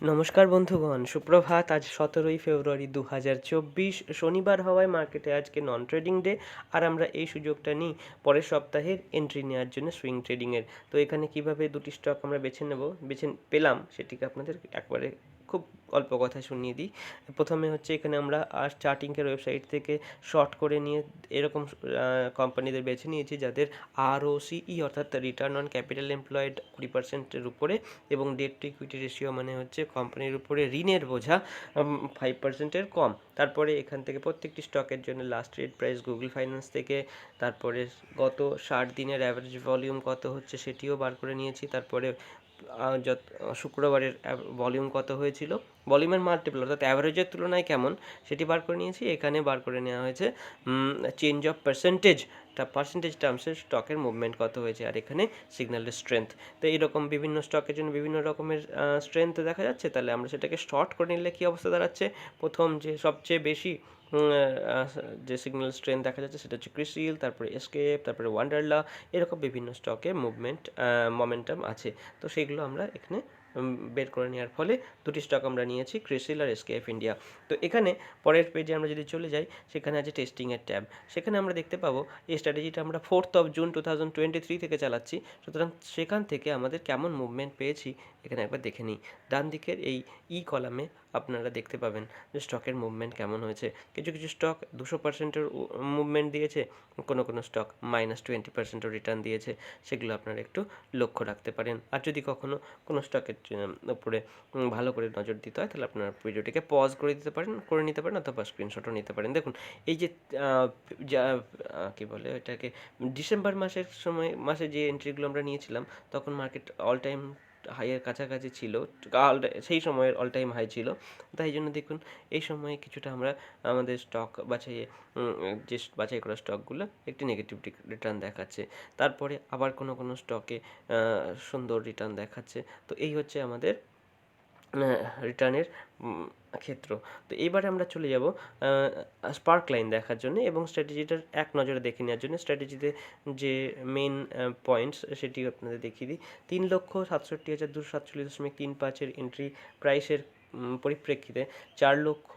নমস্কার বন্ধুগণ, সুপ্রভাত। আজ সতেরোই ফেব্রুয়ারি দু হাজার চব্বিশ। শনিবার হওয়ায় মার্কেটে আজকে নন ট্রেডিং ডে আর আমরা এই সুযোগটা নিই পরের সপ্তাহের এন্ট্রি নেওয়ার জন্য সুইং ট্রেডিংয়ের তো এখানে কীভাবে দুটি স্টক আমরা বেছে নেব, বেছে পেলাম সেটিকে আপনাদের একবারে খুব অল্প কথা শুনিয়ে দিই। প্রথমে হচ্ছে এখানে আমরা আর চার্টিংকের ওয়েবসাইট থেকে শর্ট করে নিয়ে এরকম কোম্পানিদের বেছে নিয়েছি যাদের আর ও সিই অর্থাৎ রিটার্ন অন ক্যাপিটাল এমপ্লয়েড কুড়ি পার্সেন্টের উপরে এবং ডেট টু ইকুইটি রেশিও মানে হচ্ছে কোম্পানির উপরে ঋণের বোঝা ফাইভ পার্সেন্টের কম। তারপরে এখান থেকে প্রত্যেকটি স্টকের জন্য last rate price Google finance থেকে, তারপরে গত ষাট দিনের অ্যাভারেজ ভলিউম কত হচ্ছে সেটিও বার করে নিয়েছি। তারপরে যত শুক্রবারের ভলিউম কত হয়েছিল? ভলিউমের মাল্টিপল অর্থাৎ অ্যাভারেজের তুলনায় কেমন? সেটি বার করে নিয়েছি। এখানে বার করে নেওয়া হয়েছে চেঞ্জ অফ পার্সেন্টেজ পার্সেন্টেজ টার্মসে স্টকের মুভমেন্ট কত হয়েছে আর এখানে সিগন্যালের স্ট্রেংথ তো এইরকম বিভিন্ন স্টকের জন্য বিভিন্ন রকমের স্ট্রেংথ দেখা যাচ্ছে। তাহলে আমরা সেটাকে শর্ট করে নিলে কী অবস্থা দাঁড়াচ্ছে? প্রথম যে সবচেয়ে বেশি যে সিগন্যাল স্ট্রেন্থ দেখা যাচ্ছে সেটা হচ্ছে ক্রিসিল তারপরে এসকেপ তারপরে ওয়ান্ডারলা এরকম বিভিন্ন স্টকে মুভমেন্ট মোমেন্টাম আছে। তো সেগুলো আমরা এখানে বের করে নেওয়ার ফলে দুটি স্টক আমরা নিয়েছি ক্রিসিল আর এসকেএফ ইন্ডিয়া তো এখানে পরের পেজে আমরা যদি চলে যাই, সেখানে আছে টেস্টিংয়ের ট্যাব সেখানে আমরা দেখতে পাবো, এই স্ট্র্যাটেজিটা আমরা fourth of June two thousand twenty three থেকে চালাচ্ছি। সুতরাং সেখান থেকে আমাদের কেমন মুভমেন্ট পেয়েছি, এখানে একবার দেখে নিই। ডান দিকের এই ই কলামে আপনারা দেখতে পাবেন যে স্টকের মুভমেন্ট কেমন হয়েছে। কিছু কিছু স্টক দুশো পার্সেন্টের মুভমেন্ট দিয়েছে, কোনো কোনো স্টক মাইনাস টোয়েন্টি পার্সেন্টও রিটার্ন দিয়েছে, সেগুলো আপনারা একটু লক্ষ্য রাখতে পারেন। আর যদি কখনও কোনো স্টকের উপরে ভালো করে নজর দিতে হয়, তাহলে আপনারা ভিডিওটিকে পজ করে দিতে পারেন, করে নিতে পারেন, অথবা স্ক্রিনশটও নিতে পারেন। দেখুন, এই যে যা কী বলে এটাকে ডিসেম্বর মাসের সময়, মাসে যে এন্ট্রিগুলো আমরা নিয়েছিলাম, তখন মার্কেট অল টাইম হাইয়ের কাছাকাছি ছিল সেই সময়ের অল টাইম হাই ছিল। তাই জন্য দেখুন, এই সময়ে কিছুটা আমরা, আমাদের স্টক বাছাইয়ে যে বাছাই করা স্টকগুলো একটি নেগেটিভ রিটার্ন দেখাচ্ছে। তারপরে আবার কোনো কোনো স্টকে সুন্দর রিটার্ন দেখাচ্ছে। তো এই হচ্ছে আমাদের রিটার্নের ক্ষেত্র। তো এইবারে আমরা চলে যাব স্পার্ক লাইন দেখার জন্য এবং স্ট্র্যাটেজিটার এক নজরে দেখে নেওয়ার জন্য স্ট্র্যাটেজিতে যে মেন পয়েন্টস সেটি আপনাদের দেখিয়ে দিই। তিন লক্ষ সাতষট্টি হাজার দুশো সাতচল্লিশ দশমিক তিন পাঁচের এন্ট্রি প্রাইসের পরিপ্রেক্ষিতে চার লক্ষ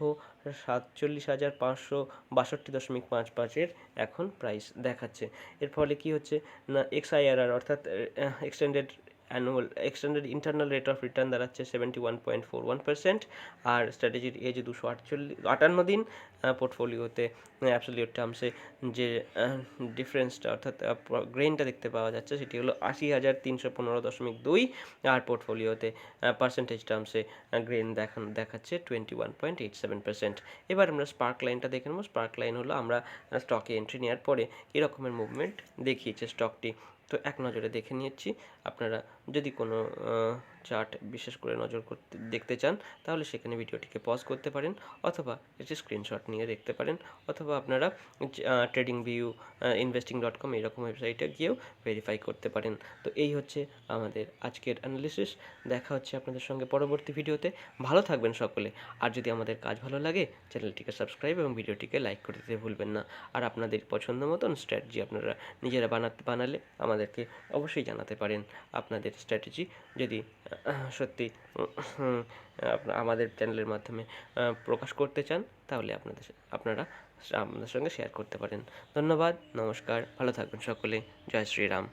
সাতচল্লিশ হাজার পাঁচশো বাষট্টি দশমিক পাঁচ পাঁচের এখন প্রাইস দেখাচ্ছে। এর ফলে কি হচ্ছে? না এক্সআইআরআর অর্থাৎ extended annual extended internal rate of return দাঁড়াচ্ছে seventy one point four one percent আর স্ট্র্যাটেজির এজ দুশো আটচল্লিশ, আটান্ন দিন পোর্টফোলিওতে অ্যাবসলিউট টার্মসে যে ডিফারেন্সটা অর্থাৎ গ্রেনটা দেখতে পাওয়া যাচ্ছে, সেটি হলো আশি হাজার তিনশো পনেরো দশমিক দুই, আর পোর্টফোলিওতে পার্সেন্টেজ টার্মসে গ্রেন দেখান দেখাচ্ছে twenty one point eight seven percent এবার আমরা স্পার্ক লাইনটা দেখে নেব। স্পার্ক লাইন হলো আমরা স্টকে এন্ট্রি নেওয়ার পরে এরকমের মুভমেন্ট দেখিয়েছে স্টকটি তো এক নজরে দেখে নিয়েছি। আপনারা যদি কোনো চার্ট বিশেষ করে নজর করতে, দেখতে চান, তাহলে সেখানে ভিডিওটিকে পজ করতে পারেন অথবা একটি স্ক্রিনশট নিয়ে দেখতে পারেন অথবা আপনারা trading view investing dot com এরকম ওয়েবসাইটে গিয়েও ভেরিফাই করতে পারেন। তো এই হচ্ছে আমাদের আজকের অ্যানালিসিস দেখা হচ্ছে আপনাদের সঙ্গে পরবর্তী ভিডিওতে। ভালো থাকবেন সকলে। আর যদি আমাদের কাজ ভালো লাগে, চ্যানেলটিকে সাবস্ক্রাইব এবং ভিডিওটিকে লাইক করে দিতে ভুলবেন না। আর আপনাদের পছন্দ মতন স্ট্র্যাটেজি আপনারা নিজেরা বানাতে, বানালে আমাদেরকে অবশ্যই জানাতে পারেন। আপনাদের স্ট্র্যাটেজি যদি সত্যি আমাদের চ্যানেলের মাধ্যমে প্রকাশ করতে চান, তাহলে আপনাদের, আপনারা আমাদের সঙ্গে শেয়ার করতে পারেন। ধন্যবাদ, নমস্কার, ভালো থাকবেন সকলে। জয় শ্রীরাম।